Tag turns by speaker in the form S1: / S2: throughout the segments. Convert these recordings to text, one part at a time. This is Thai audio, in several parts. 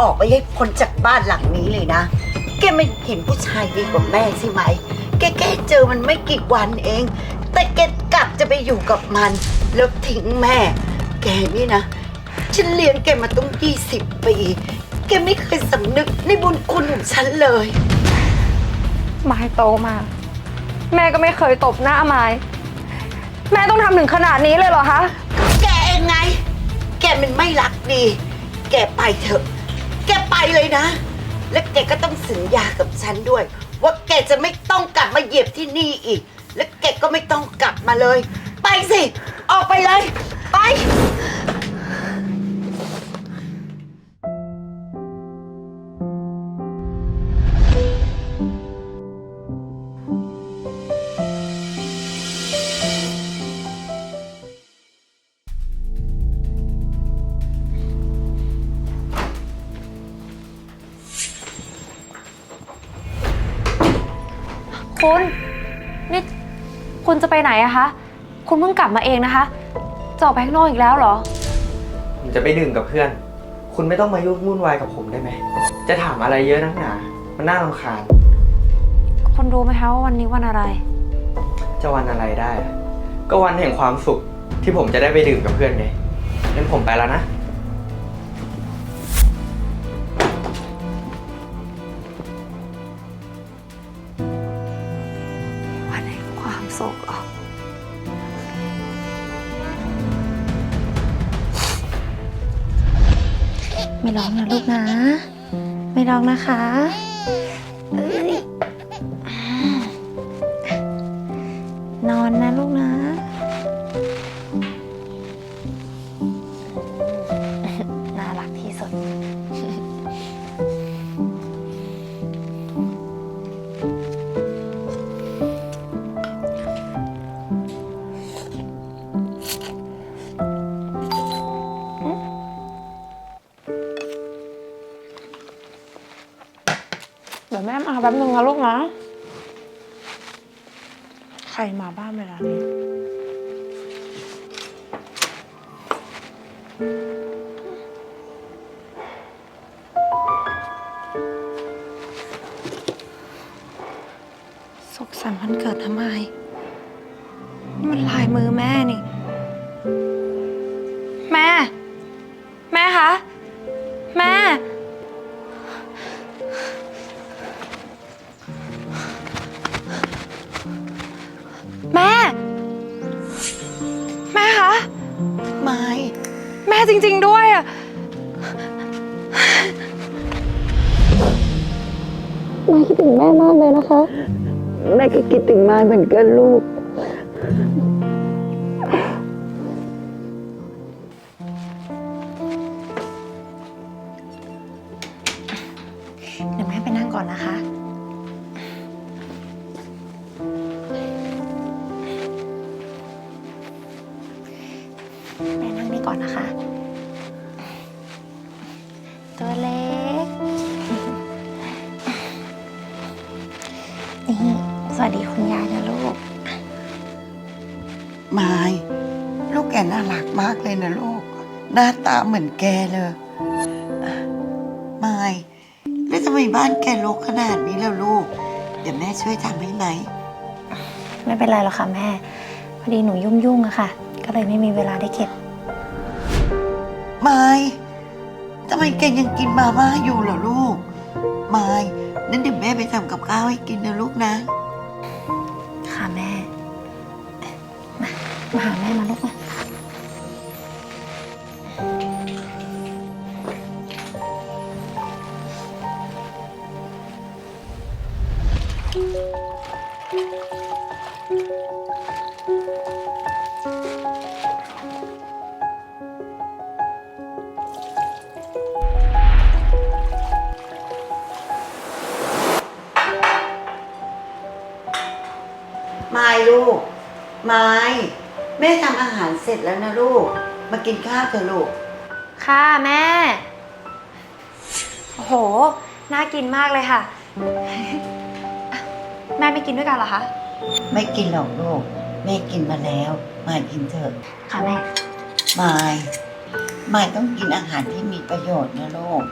S1: ออกไปให้พ้นจากบ้านหลังนี้เลยนะ แกไม่เห็นผู้ชายดีกว่าแม่ใช่ไหม แกแค่เจอมันไม่กี่วันเอง แต่แกกลับจะไปอยู่กับมัน แล้วทิ้งแม่ แกนี่นะ ฉันเลี้ยงแกมาต้องยี่สิบปี แกไม่เคยสำนึกในบุญคุณของฉันเลย
S2: ไม้โตมา แม่ก็ไม่เคยตบหน้าไม้ แม่ต้องทำถึงขนาดนี้เลยเหรอคะ
S1: แกเองไง แกมันไม่รักดี แกไปเถอะ แกไปเลยนะ และแกก็ต้องสัญญากับฉันด้วย ว่าแกจะไม่ต้องกลับมาเหยียบที่นี่อีก และแกก็ไม่ต้องกลับมาเลย ไปสิ ออกไปเลย ไป
S2: คุณ นี่คุณจะไปไหนอะคะ คุณเพิ่งกลับมาเองนะคะจะออกไปข้างนอกอีกแล้วเหรอ
S3: ผมจะไปดื่มกับเพื่อน คุณไม่ต้องมายุ่งวุ่นวายกับผมได้ไหม จะถามอะไรเยอะนักหนา มันน่ารำคาญ
S2: คุณรู้ไหมคะว่าวันนี้วันอะไร
S3: จะวันอะไรได้อะก็วันแห่งความสุขที่ผมจะได้ไปดื่มกับเพื่อนไงงั้นผมไปแล้วนะ
S2: ไม่ร้องนะลูกนะ ไม่ร้องนะคะ
S4: ป๊บนึงนะลูกนะ ใครมาบ้านเวลานี้
S2: สุขสันต์วันเกิดทำไมนี่มันลายมือแม่นี่ จริง ๆ ด้วยอะแม่คิดถึงแม่มากเลยนะคะ
S1: แม่ก็คิดถึงมายเหมือนกันลูก
S2: วัสดีคุณยายนะลูก
S1: มาย ลูกแกน่ารักมากเลยนะลูก หน้าตาเหมือนแกเลยมายแล้วทำไมบ้านแกรกขนาดนี้แล้วลูก เดี๋ยวแม่ช่วยทำให้ไหม
S2: ไม่เป็นไรหรอกค่ะแม่ พอดีหนูยุ่งๆอะค่ะ ก็เลยไม่มีเวลาได้เก็บ
S1: มายทำไมแกยังกินมาม่าอยู่เหรอลูก มาย นั่นเดี๋ยวแม่ไปทำกับข้าวให้กินนะลูกนะ
S2: ค่ะ มาหาแม่มาลูกมา
S1: มาลูกมา แม่ทำอาหารเสร็จแล้วนะลูก มากินข้าวเถอะลูก
S2: ค่ะแม่ โอ้โห น่ากินมากเลยค่ะ แม่ไม่กินด้วยกันเหรอคะ
S1: ไม่กินหรอกลูก แม่กินมาแล้ว มายกินเถอะ
S2: ค่ะแม่
S1: มายมายต้องกินอาหารที่มีประโยชน์นะลูก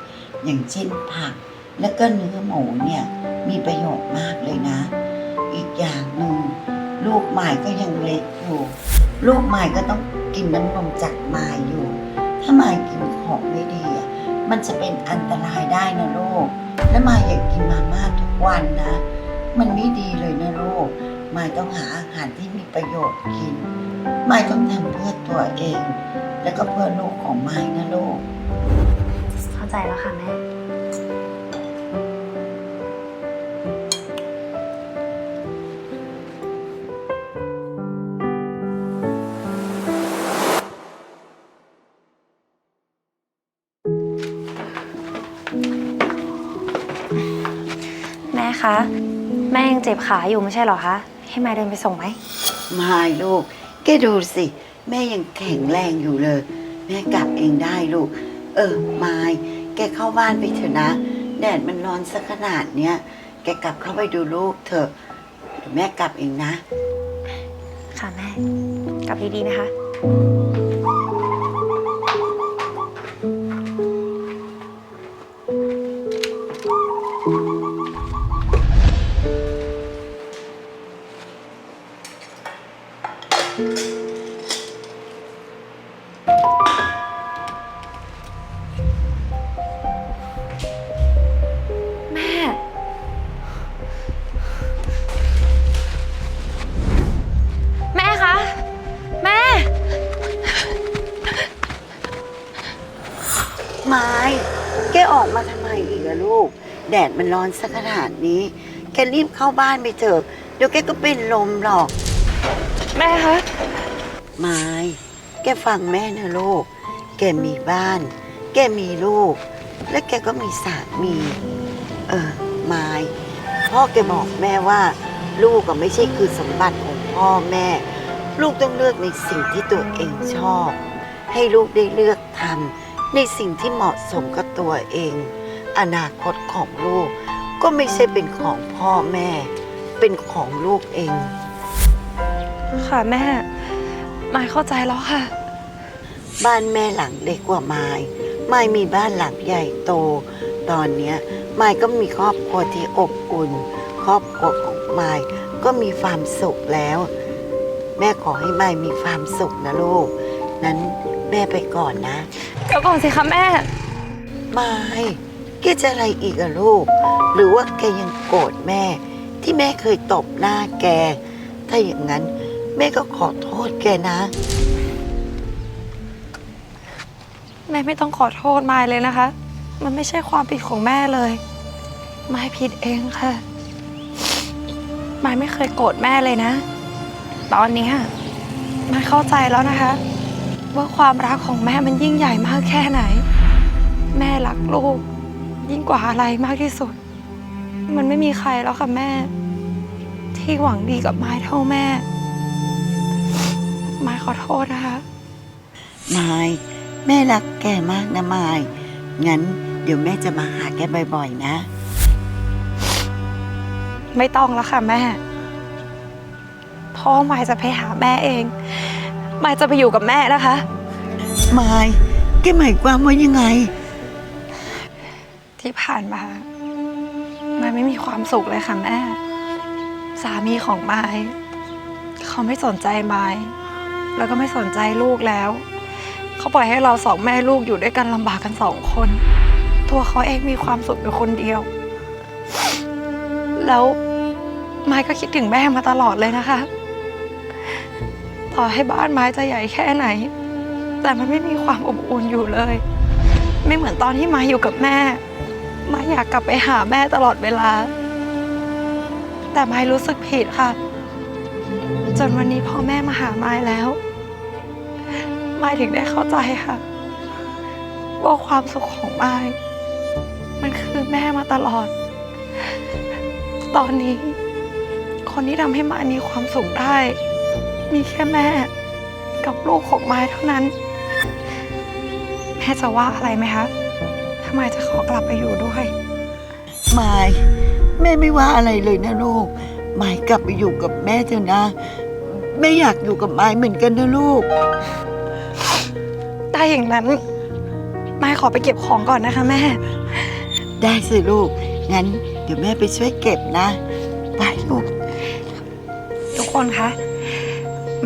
S1: อย่างเช่นผัก แล้วก็เนื้อหมูเนี่ย มีประโยชน์มากเลยนะ อีกอย่างหนึ่งลูกหมายก็ยังเล็กอยู่ ลูกหมายก็ต้องกินน้ำนมจากหมายอยู่ ถ้าหมายกินของไม่ดีอะมันจะเป็นอันตรายได้นะลูก และหมายอยากกินมาม่าทุกวันนะ มันไม่ดีเลยนะลูกหมายต้องหาอาหารที่มีประโยชน์กินหมายต้องทำเพื่อตัวเอง แล้วก็เพื่อลูกของหมายนะลูก
S2: เข้าใจแล้วค่ะแม่ คะ แม่ยังเจ็บขาอยู่ไม่ใช่เหรอคะ ให้มายเดินไปส่งไหม
S1: ไม่ลูก แกดูสิ แม่ยังแข็งแรงอยู่เลย แม่กลับเองได้ลูก เออมายแกเข้าบ้านไปเถอะนะ แดดมันร้อนสักขนาดเนี้ย แกกลับเข้าไปดูลูกเถอะเดี๋ยวแม่กลับเองนะ
S2: ค่ะแม่ กลับดีๆนะคะ
S1: ลูก แดดมันร้อนสักขนาดนี้ แกรีบเข้าบ้านไปเถอะ เดี๋ยวแกก็เป็นลมหรอก
S2: แม่คะ
S1: ไม้แกฟังแม่นะลูก แกมีบ้าน แกมีลูก และแกก็มีสามี เออไม้พ่อแกบอกแม่ว่า ลูกก็ไม่ใช่คือสมบัติของพ่อแม่ ลูกต้องเลือกในสิ่งที่ตัวเองชอบ ให้ลูกได้เลือกทำในสิ่งที่เหมาะสมกับตัวเอง อนาคตของลูก ก็ไม่ใช่เป็นของพ่อแม่ เป็นของลูกเอง
S2: ค่ะแม่มายเข้าใจแล้วค่ะ
S1: บ้านแม่หลังเล็กกว่าไม้ไม้มีบ้านหลังใหญ่โต ตอนเนี้ยไม้ก็มีครอบครัวที่อบอุ่น ครอบครัวของไม้ก็มีความสุขแล้ว แม่ขอให้ไม้มีความสุขนะลูก นั้นแม่ไปก่อนนะ
S2: เดี๋ยวก่อนสิคะแม่
S1: ไม้แกจะอะไรอีกอะลูก หรือว่าแกยังโกรธแม่ ที่แม่เคยตบหน้าแก ถ้าอย่างนั้น แม่ก็ขอโทษแกนะ
S2: แม่ไม่ต้องขอโทษมายเลยนะคะ มันไม่ใช่ความผิดของแม่เลย มายผิดเองค่ะ มายไม่เคยโกรธแม่เลยนะ ตอนนี้มายเข้าใจแล้วนะคะ ว่าความรักของแม่มันยิ่งใหญ่มากแค่ไหน แม่รักลูก ยิ่งกว่าอะไรมากที่สุด มันไม่มีใครแล้วค่ะแม่ ที่หวังดีกับมายเท่าแม่มายขอโทษนะคะ
S1: ไม้แม่รักแกมากนะไม้งั้นเดี๋ยวแม่จะมาหาแกบ่อยๆนะ
S2: ไม่ต้องแล้วค่ะแม่พ่อมายจะไปหาแม่เองมายจะไปอยู่กับแม่นะคะ
S1: ไม้แกหมายความว่ายังไง
S2: ที่ผ่านมา มายไม่มีความสุขเลยค่ะแม่ สามีของมายเขาไม่สนใจมายแล้วก็ไม่สนใจลูกแล้ว เขาปล่อยให้เราสองแม่ลูกอยู่ด้วยกันลำบากกันสองคน ตัวเขาเองมีความสุขอยู่คนเดียว แล้วมายก็คิดถึงแม่มาตลอดเลยนะคะ ต่อให้บ้านไม้จะใหญ่แค่ไหน แต่มันไม่มีความอบอุ่นอยู่เลย ไม่เหมือนตอนที่มาอยู่กับแม่ มาอยากกลับไปหาแม่ตลอดเวลา แต่ไม้รู้สึกผิดค่ะ จนวันนี้พ่อแม่มาหาไม้แล้ว ไม้ถึงได้เข้าใจค่ะว่าความสุขของไม้มันคือแม่มาตลอด ตอนนี้ คนที่ทำให้ไม้มีความสุขได้ มีแค่แม่กับลูกของไม้เท่านั้น แม่จะว่าอะไรไหมคะ ทำไมจะขอกลับไปอยู่ด้วย
S1: ไม้แม่ไม่ว่าอะไรเลยนะลูกไม้กลับไปอยู่กับแม่เถอะนะ แม่อยากอยู่กับไม้เหมือนกันนะลูก
S2: ได้อย่างนั้นไม้ขอไปเก็บของก่อนนะคะแม่
S1: ได้สิลูก งั้นเดี๋ยวแม่ไปช่วยเก็บนะ ไปลูก
S2: ทุกคนคะ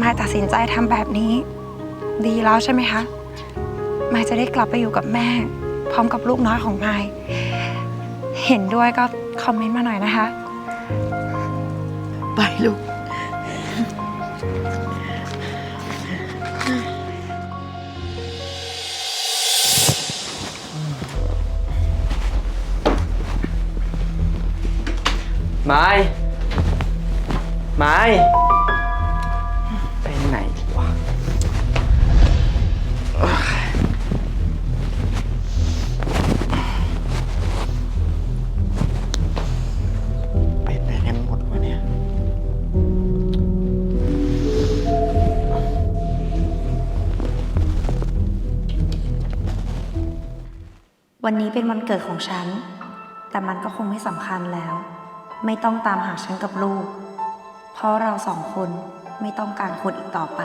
S2: มายตัดสินใจทำแบบนี้ ดีแล้วใช่ไหมคะ มายจะได้กลับไปอยู่กับแม่ พร้อมกับลูกน้อยของมาย เห็นด้วยก็คอมเมนต์มาหน่อยนะคะ
S1: ไปลูก
S3: ไม้ ไม้
S2: วันนี้เป็นวันเกิดของฉัน แต่มันก็คงไม่สำคัญแล้ว ไม่ต้องตามหาฉันกับลูก เพราะเราสองคนไม่ต้องการคนอีกต่อไป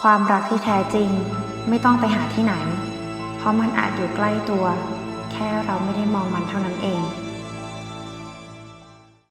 S2: ความรักที่แท้จริงไม่ต้องไปหาที่ไหน เพราะมันอาจอยู่ใกล้ตัว แค่เราไม่ได้มองมันเท่านั้นเอง